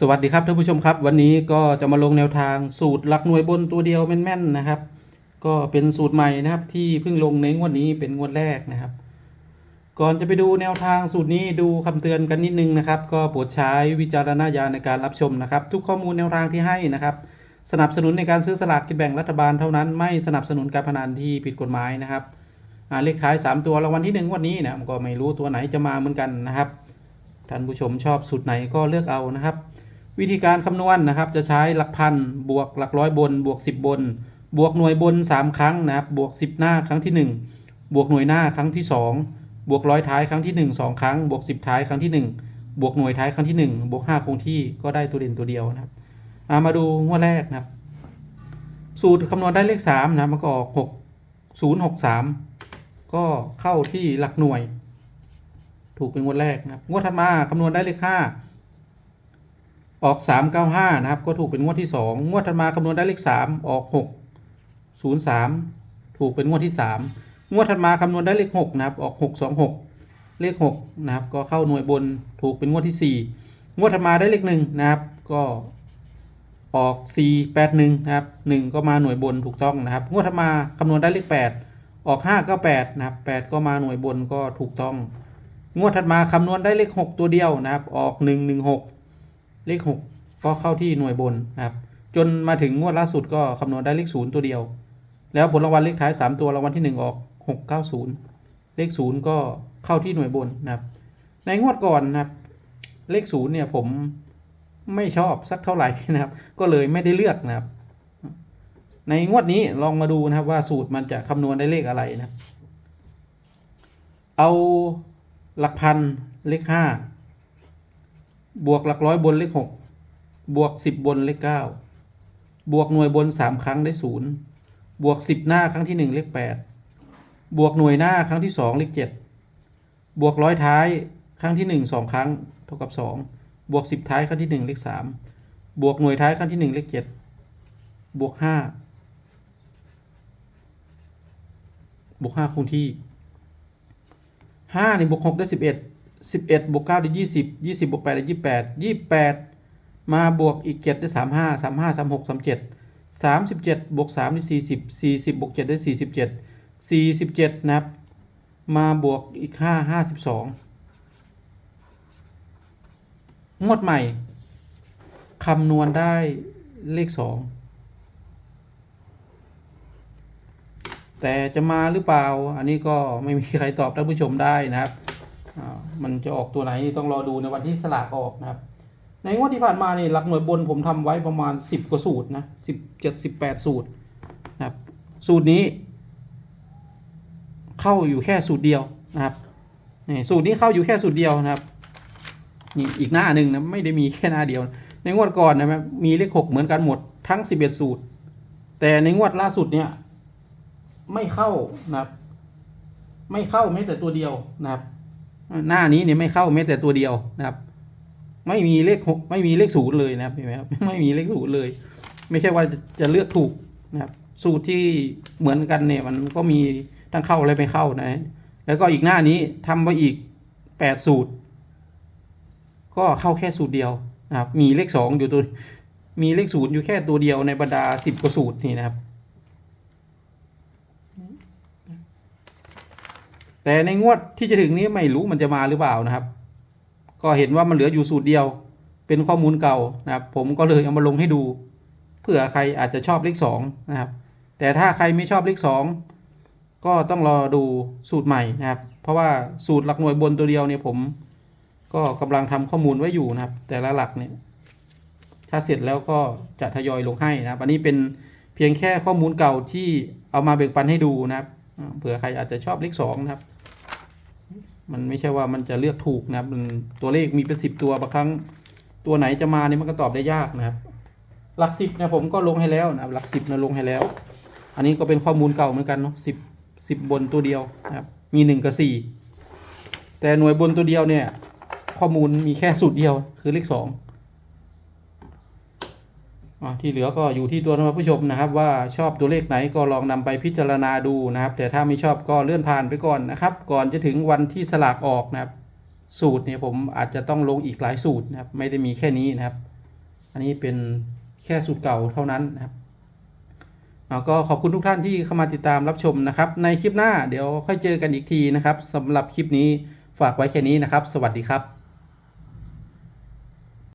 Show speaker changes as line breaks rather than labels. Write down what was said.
สวัสดีครับท่านผู้ชมครับ วันนี้ก็จะมาลงแนวทางสูตรหลักหน่วยบนตัวเดียวแม่นๆนะครับ ก็เป็นสูตรใหม่นะครับที่เพิ่งลงในงวดนี้เป็นงวดแรกนะครับ ก่อนจะไปดูแนวทางสูตรนี้ดูคำเตือนกันนิดนึงนะครับ ก็โปรดใช้วิจารณญาณในการรับชมนะครับ ทุกข้อมูลแนวทางที่ให้นะครับ สนับสนุนในการซื้อสลากกินแบ่งรัฐบาลเท่านั้น ไม่สนับสนุนการพนันที่ผิดกฎหมายนะครับเลขท้าย 3 ตัวรางวัลที่หนึ่งวันนี้นะก็ไม่รู้ตัวไหนจะมาเหมือนกันนะครับ ท่านผู้ชมชอบสูตรไหนก็เลือกเอานะครับ วิธีการคำนวณนะครับ จะใช้หลักพันบวกหลักร้อยบน บวก 10 บน บวกหน่วยบน 3 ครั้งนะครับ บวก 10 หน้าครั้งที่ 1 บวกหน่วยหน้าครั้งที่ 2 บวกร้อยท้ายครั้งที่ 1 2 ครั้ง บวก 10 ท้ายครั้งที่ 1 บวกหน่วยท้ายครั้งที่ 1 บวก 5 คงที่ก็ได้ตัวเด่นตัวเดียวนะครับามาดูงวดแรกนะครับ สูตรคำนวณได้เลข3นะมันก็ออก6 0 6 3 ก็เข้าที่หลักหน่วย ถูกเป็นงวดแรกนะครับงวดถัดมาคำนวณได้เลข5ออก 395 นะครับ ก็ถูกเป็นงวดที่ 2 งวดถัดมาคำนวณได้เลข 3 ออก 6 03 ถูกเป็นงวดที่ 3 งวดถัดมาคำนวณได้เลข 6 นะครับ ออก 626 เลข 6 นะครับ ก็เข้าหน่วยบน ถูกเป็นงวดที่ 4 งวดถัดมาได้เลข 1 นะครับ ก็ออก 481 นะครับ 1 ก็มาหน่วยบนถูกต้องนะครับ งวดถัดมาคำนวณได้เลข 8 ออก598นะครับ 8 ก็มาหน่วยบนก็ถูกต้อง งวดถัดมาคำนวณได้เลข 6 ตัวเดียวนะครับ ออก 116 เลข 6 ก็เข้าที่หน่วยบนนะครับ จนมาถึงงวดล่าสุดก็คำนวณได้เลข 0 ตัวเดียว แล้วผลรางวัลเลขท้าย 3 ตัวรางวัลที่ 1 ออก 690 เลข 0 ก็เข้าที่หน่วยบนนะครับ ในงวดก่อนนะครับ เลข 0 เนี่ยผมไม่ชอบสักเท่าไหร่นะครับ ก็เลยไม่ได้เลือกนะครับ ในงวดนี้ลองมาดูนะครับว่าสูตรมันจะคำนวณได้เลขอะไรนะ เอา หลักพันเลขห้าบวกหลักร้อยบนเลขหกบวกสิบบนเลขเก้าบวกหน่วยบนสามครั้งได้ศูนย์บวกสิบหน้าครั้งที่หนึ่งเลขแปดบวกหน่วยหน้าครั้งที่สองเลขเจ็ดบวกร้อยท้ายครั้งที่หนึ่งสองครั้ง เท่ากับสองบวกสิบท้ายครั้งที่หนึ่งเลขสามบวกหน่วยท้ายครั้งที่หนึ่งเลขเจ็ดบวกห้าบวกห้าคงที่ ห้านี่บวกหกได้สิบเอ็ดสิบเอ็ดบวกเก้าได้ยี่สิบยี่สิบบวกแปดได้ยี่แปดยี่แปดมาบวกอีกเจ็ดได้สามห้าสามห้าสามหกสามเจ็ดสามสิบเจ็ดบวกสามได้สี่สิบสี่สิบบวกเจ็ดได้สี่สิบเจ็ดสี่สิบเจ็ดนะครับ มาบวกอีกห้าห้าสิบสองงวดใหม่คำนวณได้เลขสอง แต่จะมาหรือเปล่า อันนี้ก็ไม่มีใครตอบท่านผู้ชมได้นะครับ มันจะออกตัวไหนต้องรอดูในวันที่สลากออกนะครับ ในงวดที่ผ่านมานี่หลักหน่วยบนผมทำไว้ประมาณ 10 กว่าสูตรนะสิบเจ็ดสิบแปดสูตรนะครับ สูตรนี้ เข้าอยู่แค่สูตรเดียวนะครับนี่สูตรนี้เข้าอยู่แค่สูตรเดียวนะครับนี่อีกหน้าหนึ่งนะไม่ได้มีแค่หน้าเดียว ในงวดก่อนนะครับมีเลขหกเหมือนกันหมดทั้ง11สูตร แต่ในงวดล่าสุดเนี่ย ไม่เข้านะครับ ไม่เข้าแม้แต่ตัวเดียวนะครับ หน้านี้เนี่ยไม่เข้าแม้แต่ตัวเดียวนะครับ ไม่มีเลขหกไม่มีเลขศูนย์เลยนะครับเห็นไหมครับไม่มีเลขศูนย์เลย ไม่ใช่ว่าจะเลือกถูกนะครับ สูตรที่เหมือนกันเนี่ย มันก็มีทั้งเข้าและไม่เข้านะ แล้วก็อีกหน้านี้ทำไปอีกแปดสูตร ก็เข้าแค่สูตรเดียวนะครับ มีเลขสองอยู่ตัวมีเลขศูนย์อยู่แค่ตัวเดียวในบรรดาสิบกว่าสูตรนี่นะครับ แต่ในงวดที่จะถึงนี้ไม่รู้มันจะมาหรือเปล่านะครับ ก็เห็นว่ามันเหลืออยู่สูตรเดียว เป็นข้อมูลเก่านะครับ ผมก็เลยเอามาลงให้ดู เผื่อใครอาจจะชอบเลขสองนะครับ แต่ถ้าใครไม่ชอบเลขสองก็ต้องรอดูสูตรใหม่นะครับ เพราะว่าสูตรหลักหน่วยบนตัวเดียวเนี่ยผม ก็กำลังทำข้อมูลไว้อยู่นะครับ แต่ละหลักเนี่ย ถ้าเสร็จแล้วก็จะทยอยลงให้นะครับ อันนี้เป็นเพียงแค่ข้อมูลเก่าที่เอามาแบ่งปันให้ดูนะครับ เผื่อใครอาจจะชอบเลขสองนะครับ มันไม่ใช่ว่ามันจะเลือกถูกนะครับมันตัวเลขมีเป็นสิบตัวบางครั้ง ตัวไหนจะมาเนี่ยมันก็ตอบได้ยากนะครับ หลักสิบเนี่ยผมก็ลงให้แล้วนะครับหลักสิบนะลงให้แล้ว อันนี้ก็เป็นข้อมูลเก่าเหมือนกันเนาะสิบสิบบนตัวเดียวนะครับ มีหนึ่งกับสี่แต่หน่วยบนตัวเดียวเนี่ย ข้อมูลมีแค่สูตรเดียวคือเลขสอง ที่เหลือก็อยู่ที่ตัวท่านผู้ชมนะครับ ว่าชอบตัวเลขไหนก็ลองนำไปพิจารณาดูนะครับ แต่ถ้าไม่ชอบก็เลื่อนผ่านไปก่อนนะครับ ก่อนจะถึงวันที่สลากออกนะครับ สูตรเนี่ยผมอาจจะต้องลงอีกหลายสูตรนะครับ ไม่ได้มีแค่นี้นะครับ อันนี้เป็นแค่สูตรเก่าเท่านั้นนะครับเอก็ขอบคุณทุกท่านที่เข้ามาติดตามรับชมนะครับ ในคลิปหน้าเดี๋ยวค่อยเจอกันอีกทีนะครับสำหรับคลิปนี้ฝากไว้แค่นี้นะครับ สวัสดีครับ